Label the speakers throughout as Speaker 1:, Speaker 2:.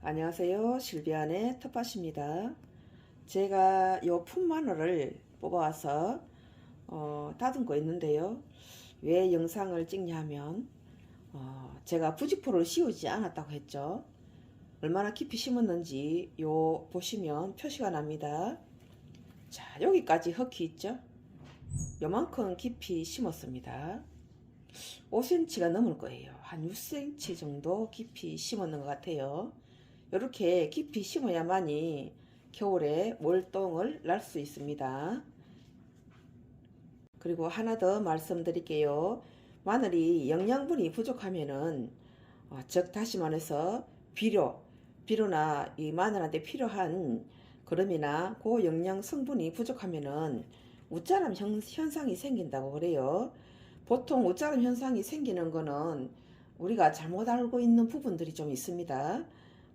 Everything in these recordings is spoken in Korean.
Speaker 1: 안녕하세요. 실비안의 텃밭입니다. 제가 요 풋마늘을 뽑아와서 어, 다듬고 있는데요. 왜 영상을 찍냐 하면 어, 제가 부직포를 씌우지 않았다고 했죠. 얼마나 깊이 심었는지 요 보시면 표시가 납니다. 자 여기까지 흙이 있죠. 요만큼 깊이 심었습니다. 5cm가 넘을 거예요. 한 6cm 정도 깊이 심었는 것 같아요. 이렇게 깊이 심어야만이 겨울에 월동을 날 수 있습니다. 그리고 하나 더 말씀드릴게요. 마늘이 영양분이 부족하면은 어, 즉 다시 말해서 비료, 비료나 이 마늘한테 필요한 그름이나 고영양 성분이 부족하면은 우짜람 현- 현상이 생긴다고 그래요. 보통 우짜람 현상이 생기는 거는 우리가 잘못 알고 있는 부분들이 좀 있습니다.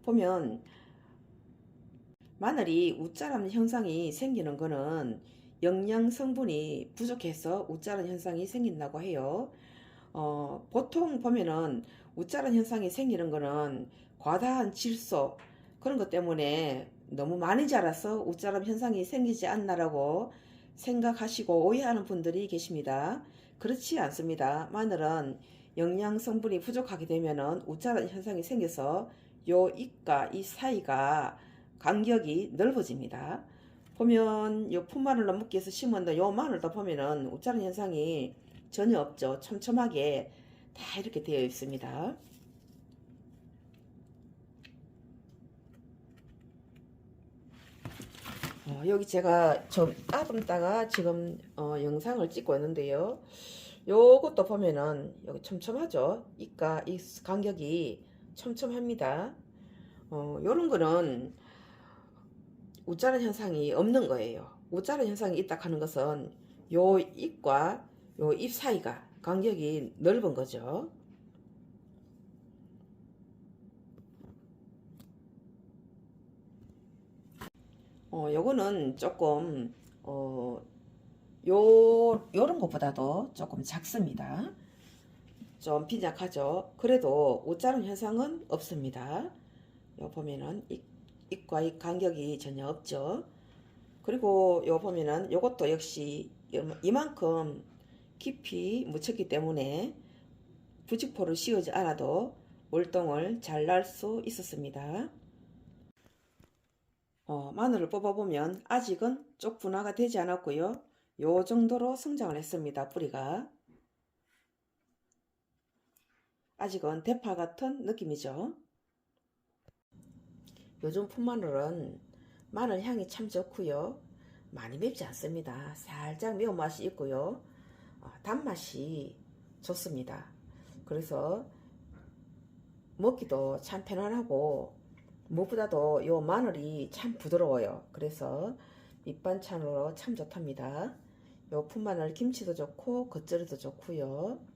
Speaker 1: 보면 마늘이 우짜람 현상이 생기는 거는 영양 성분이 부족해서 우짜란 현상이 생긴다고 해요. 어, 보통 보면은 우짜란 현상이 생기는 거는 과다한 질소 그런 것 때문에 너무 많이 자라서 우짜람 현상이 생기지 않나라고 생각하시고 오해하는 분들이 계십니다. 그렇지 않습니다. 마늘은 영양 성분이 부족하게 되면은 우짜란 현상이 생겨서 요 입과 이 사이가 간격이 넓어집니다. 보면 요 풋마늘로 묶기 해서 심었는데 요 마늘도 보면은 웃자는 현상이 전혀 없죠. 촘촘하게 다 이렇게 되어 있습니다. 어, 여기 제가 좀 따듬다가 지금 어, 영상을 찍고 있는데요. 요것도 보면은 여기 촘촘하죠. 이가 이 간격이 촘촘합니다. 어, 요런 거는 우짜른 현상이 없는 거예요. 우짜른 현상이 있다 하는 것은 요 입과 요 입 사이가 간격이 넓은 거죠. 어, 요거는 조금 어, 요 요런 것보다도 조금 작습니다. 좀 빈약하죠. 그래도 우짜른 현상은 없습니다. 요 보면은 이 입과 이 간격이 전혀 없죠. 그리고 요 보면은 요것도 역시 이만큼 깊이 묻혔기 때문에 부직포를 씌우지 않아도 월동을 잘 날 수 있었습니다. 어, 마늘을 뽑아보면 아직은 쪽 분화가 되지 않았고요. 요 정도로 성장을 했습니다. 뿌리가. 아직은 대파 같은 느낌이죠. 요즘 풋마늘은 마늘 향이 참 좋고요. 많이 맵지 않습니다. 살짝 매운맛이 있고요. 어, 단맛이 좋습니다. 그래서 먹기도 참 편안하고 무엇보다도 요 마늘이 참 부드러워요. 그래서 밑반찬으로 참 좋답니다. 요 풋마늘 김치도 좋고 겉절이도 좋고요.